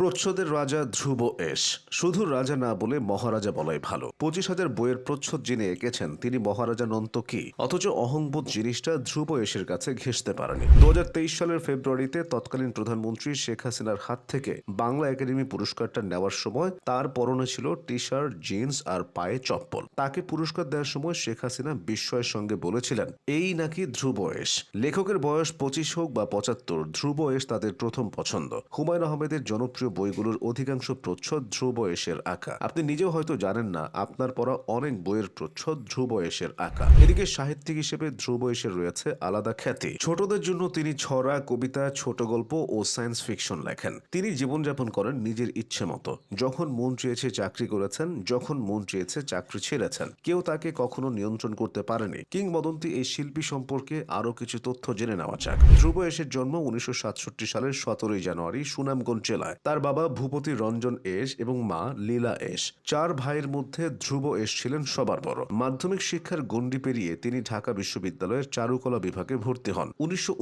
প্রচ্ছদের রাজা ধ্রুব এস। শুধু রাজা না বলে মহারাজা বলাই ভালো। পঁচিশ হাজার বইয়ের প্রচ্ছদ যিনি এঁকেছেন, তিনি মহারাজা নন্ত কি? অথচ অহংবোধ জিনিসটা ধ্রুব এসের কাছে ঘেঁষতে পারেনি। দু সালের ফেব্রুয়ারিতে তৎকালীন প্রধানমন্ত্রী শেখ হাসিনার হাত থেকে বাংলা একাডেমি পুরস্কারটা নেওয়ার সময় তার পরনে ছিল টি শার্ট জিন্স আর পায়ে চপ্পল। তাকে পুরস্কার দেওয়ার সময় শেখ হাসিনা বিস্ময়ের সঙ্গে বলেছিলেন, এই নাকি ধ্রুব এস। লেখকের বয়স পঁচিশ হোক বা পঁচাত্তর, ধ্রুব এস তাদের প্রথম পছন্দ। হুমায়ুন আহমেদের জনপ্রিয় বইগুলোর অধিকাংশ প্রচ্ছদ ধ্রুব এসের আঁকা। আপনি নিজেও হয়তো জানেন না, আপনার পড়া অনেক বইয়ের প্রচ্ছদ ধ্রুব এসের আঁকা। এদিকে সাহিত্যিক হিসেবে ধ্রুব এসের রয়েছে আলাদা খ্যাতি। ছোটদের জন্য তিনি ছড়া, কবিতা, ছোট গল্প ও সায়েন্স ফিকশন লেখেন। তিনি জীবনযাপন করেন নিজের ইচ্ছে মতো। যখন মন চেয়েছে চাকরি করেছেন, যখন মন চেয়েছে চাকরি ছেড়েছেন। কেউ তাকে কখনো নিয়ন্ত্রণ করতে পারেনি। কিংবদন্তি এই শিল্পী সম্পর্কে আরও কিছু তথ্য জেনে নেওয়া যাক। ধ্রুব এসের জন্ম উনিশশো সাতষট্টি সালের সতেরোই জানুয়ারি সুনামগঞ্জ জেলায়। তার বাবা ভূপতি রঞ্জন এস এবং মা লীলা এস। চার ভাইয়ের মধ্যে ধ্রুব এস ছিলেন সবার বড়। মাধ্যমিক শিক্ষার গণ্ডি পেরিয়ে তিনি ঢাকা বিশ্ববিদ্যালয়ের চারুকলা বিভাগে ভর্তি হন। উনিশশো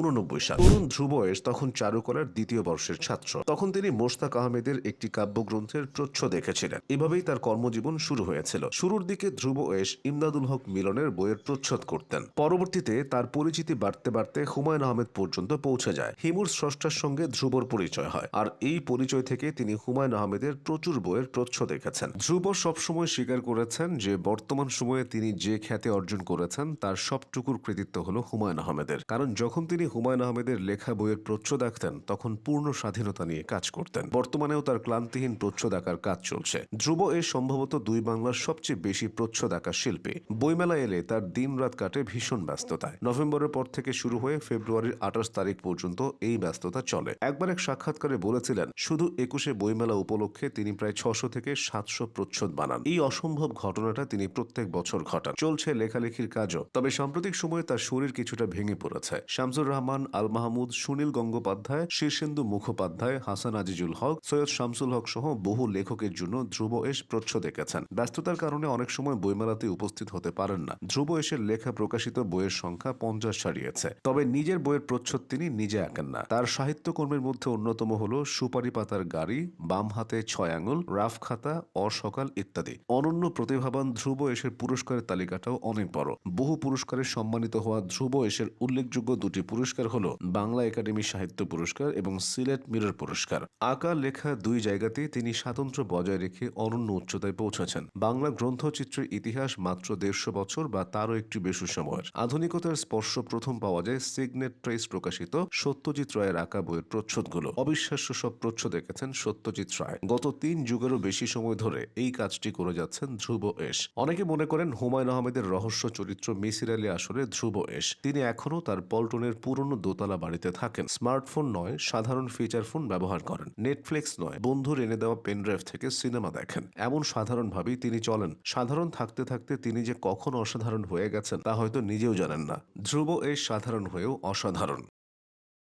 সাল তরুণ ধ্রুব এস তখন চারুকলার দ্বিতীয় বর্ষের ছাত্র। তখন তিনি মোশতাক আহমেদের একটি কাব্যগ্রন্থের প্রচ্ছ দেখেছিলেন। এভাবেই তার কর্মজীবন শুরু হয়েছিল। শুরুর দিকে ধ্রুব এস ইমদাদুল হক মিলনের বইয়ের প্রচ্ছদ করতেন। পরবর্তীতে তার পরিচিতি বাড়তে বাড়তে হুমায়ুন আহমেদ পর্যন্ত পৌঁছে যায়। হিমুর স্রষ্টার সঙ্গে ধ্রুবর পরিচয় হয়। আর এই পরিচয় থেকে তিনি হুমায়ুন আহমেদের প্রচুর বইয়ের প্রচ্ছ দেখেছেন। ধ্রুব সবসময় স্বীকার করেছেন যে, বর্তমান সময়ে তিনি যে খ্যাতি অর্জন করেছেন, তার সবটুকুর কৃতিত্ব হলো হুমায়ুন আহমেদের। কারণ যখন তিনি হুমায়ুন আহমেদের লেখা বইয়ের প্রচ্ছ দেখতেন, তখন পূর্ণ স্বাধীনতা নিয়ে কাজ করতেন। বর্তমানেও তার ক্লান্তিহীন প্রচ্ছদ আঁকার কাজ চলছে। ধ্রুব এ সম্ভবত দুই বাংলার সবচেয়ে বেশি প্রচ্ছদ আঁকা শিল্পী। বইমেলা এলে তার দিন রাত কাটে ভীষণ ব্যস্ততায়। নভেম্বরের পর থেকে শুরু হয়ে ফেব্রুয়ারির আঠাশ তারিখ পর্যন্ত এই ব্যস্ততা চলে। একবার এক সাক্ষাৎকারে বলেছিলেন, শুধু একুশে বইমেলা উপলক্ষে তিনি প্রায় ছশো থেকে সাতশো প্রচ্ছদ বানান। এই অসম্ভব ঘটনাটা তিনি প্রত্যেক বছর ঘটান। চলছে লেখালেখির কাজও। তবে সাম্প্রতিক সময়ে তার শরীর কিছুটা ভেঙে পড়েছে। শামসুর রহমান, আল মাহমুদ, সুনীল গঙ্গোপাধ্যায়, শীর্ষেন্দু মুখোপাধ্যায়, হাসান আজিজুল হক, সৈয়দ শামসুল হক সহ বহু লেখকের জন্য ধ্রুব এস প্রচ্ছ দেখেছেন ব্যস্ততার কারণে অনেক সময় বইমেলাতে উপস্থিত হতে পারেন না। ধ্রুব এসের লেখা প্রকাশিত বইয়ের সংখ্যা পঞ্চাশ ছাড়িয়েছে। তবে নিজের বইয়ের প্রচ্ছদ তিনি নিজে আঁকেন না। তার সাহিত্যকর্মের মধ্যে অন্যতম হল সুপারি পাতার গাড়ি, বাম হাতে ছয় আঙুল, রাফ খাতা, অসকাল ইত্যাদি। অনন্য প্রতিভাবান ধ্রুব এসের পুরস্কারের তালিকাটাও অনেক বড়। বহু পুরস্কারে সম্মানিত হওয়া ধ্রুব এসের উল্লেখযোগ্য দুটি পুরস্কার হল বাংলা একাডেমি সাহিত্য পুরস্কার এবং সিলেট মিরর পুরস্কার। আঁকা, লেখা দুই জায়গাতেই তিনি স্বাতন্ত্র্য বজায় রেখে অনন্য উচ্চতায় পৌঁছেছেন। বাংলা গ্রন্থচিত্রের ইতিহাস মাত্র দেড়শো বছর বা তারও একটু বেশি সময়ের। আধুনিকতার স্পর্শ প্রথম পাওয়া যায় সিগনেট প্রেস প্রকাশিত সত্যজিৎ রায়ের আঁকা বইয়ের প্রচ্ছদগুলো। অবিশ্বাস্য সব প্রচ্ছদ দেখেছেন সত্যজিৎ রায়। গত তিন যুগেরও বেশি সময় ধরে এই কাজটি করে যাচ্ছেন ধ্রুব এস। অনেকে মনে করেন হুমায়ুন আহমেদের রহস্য চরিত্র মিসির আলী আসলে ধ্রুব এস। তিনি এখনও তার পল্টনের পুরনো দোতলা বাড়িতে থাকেন। স্মার্টফোন নয়, সাধারণ ফিচার ফোন ব্যবহার করেন। নেটফ্লিক্স নয়, বন্ধুর এনে দেওয়া পেনড্রাইভ থেকে সিনেমা দেখেন। এমন সাধারণভাবেই তিনি চলেন। সাধারণ থাকতে থাকতে তিনি যে কখন অসাধারণ হয়ে গেছেন তা হয়তো নিজেও জানেন না। ধ্রুব এস সাধারণ হয়েও অসাধারণ।